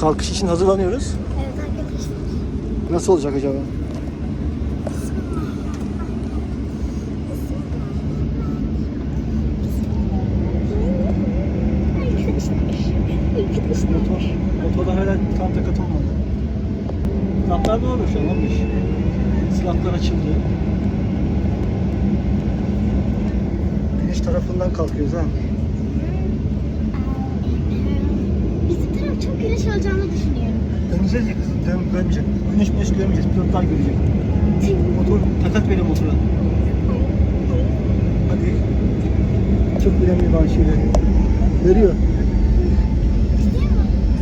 Kalkış için hazırlanıyoruz. Evet arkadaşlar. Nasıl olacak acaba? Motor. Motorda hala tam takat olmadı. Silahlar doğru şu an olmuş. Silahlar açıldı. Güneş tarafından kalkıyoruz ha. Güneş olacağını düşünüyorum. Döneceğiz ya kızım. Dön, dönmeyecek. Güneş güneş görmeyeceğiz. Pilotlar görecek. Motor takat veriyor motora. Hadi. Çok önemli bir şeyler. Veriyor.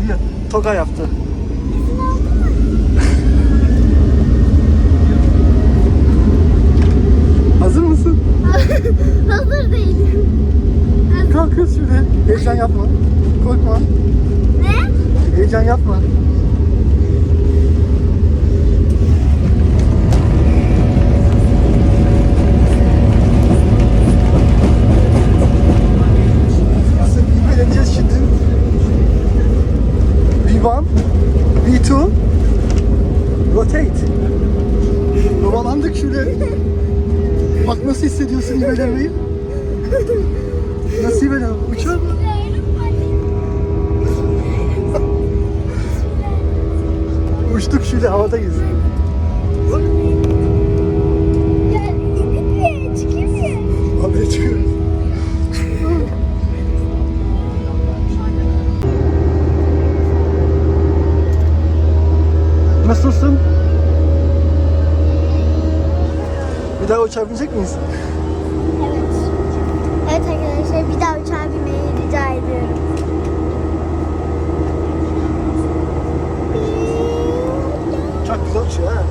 Veriyor. Toga yaptı. İzin aldın mı? Hazır mısın? Hazır değilim. Kalk kız şuraya. Heyecan yapma. Korkma. Ne? Heyecan yapma. Nasıl ivmeleneceğiz şimdi? V1, V2, rotate. Havalandık şuraya. Bak nasıl hissediyorsun ivmelenmeyi? Nasıl ivmelen? Uçar mı? Uçtuk şöyle havadayız. Bak Ya indik mi? Çıkayım mı? habire çıkıyoruz. Nasılsın? Bir daha uçabilecek miyiz? Evet. Evet arkadaşlar bir daha uçağa binmeyi rica ediyorum. Çok güzel uçuyor ha.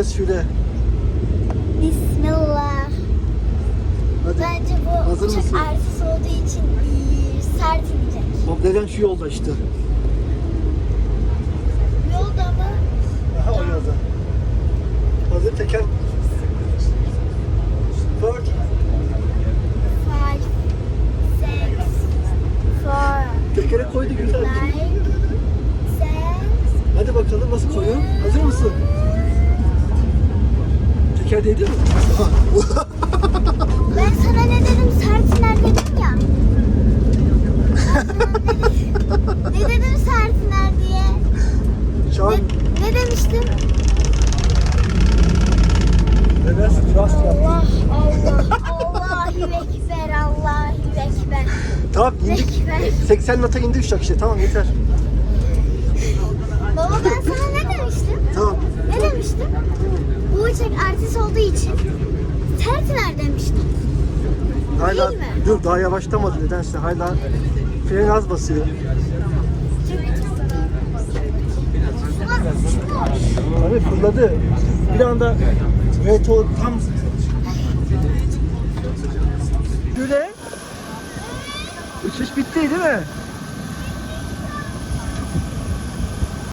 İniyoruz şöyle. Bismillah. Hadi. Bence bu Hazır uçak mısın? artist olduğu için sert inecek. O delen şu yolda işte. Yolda ama Aha o yolda. Hazır teker. Dört. five, six, four, Tekere koydu güzel. nine, ten, Hadi bakalım nasıl koyuyor? Hazır mısın? Teker değdi mi? Ben sana ne dedim sertiner dedim ya. ne dedim sertiner diye. Şu an Ne, ne demiştim? reverse thrust yaptı. Allah Allah Allahu Ekber Allahu Ekber. Tamam indik. Ekber. 80 nota indi uçak işte. Tamam yeter. Baba ben sana ne demiştim? Tamam. Ne demiştim? Bu uçak artist olduğu için sertiner demiştim. Hala Değil mi? dur daha yavaşlamadı nedense. Hala fren az basıyor. Abi fırladı. Bir anda Reto tam Güle. Uçuş bitti değil mi?